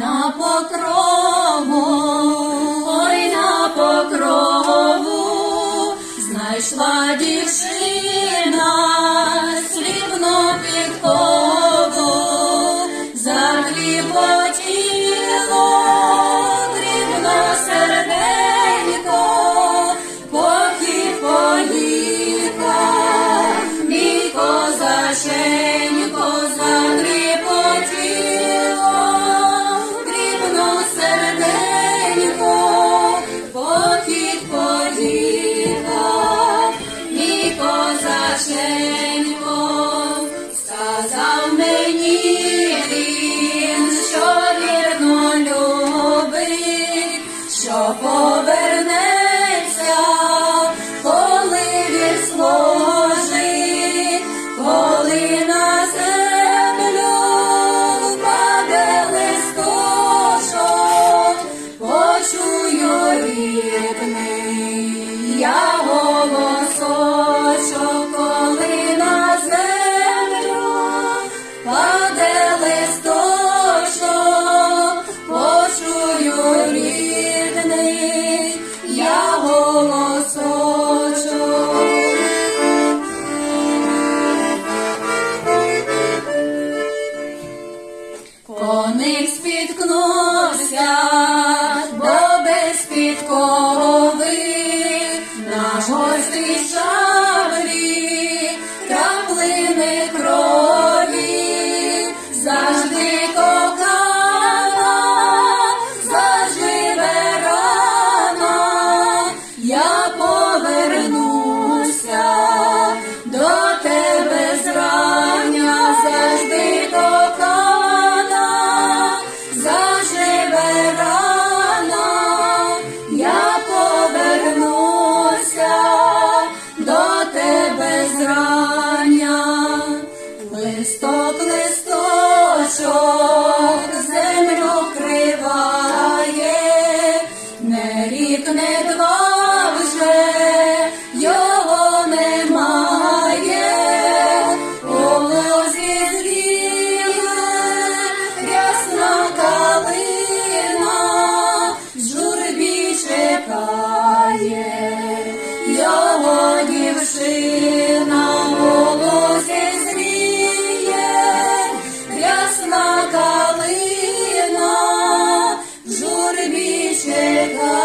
на покрову, ой на покрову, знайшла дівчина Hashem. Коник спіткнувся, бо без підкови на гості шаблі краплини крові не два вже його немає, у лозі зріли рясна калина, в журбі чекає його дівчина, у зріє рясна калина, журбі чекає.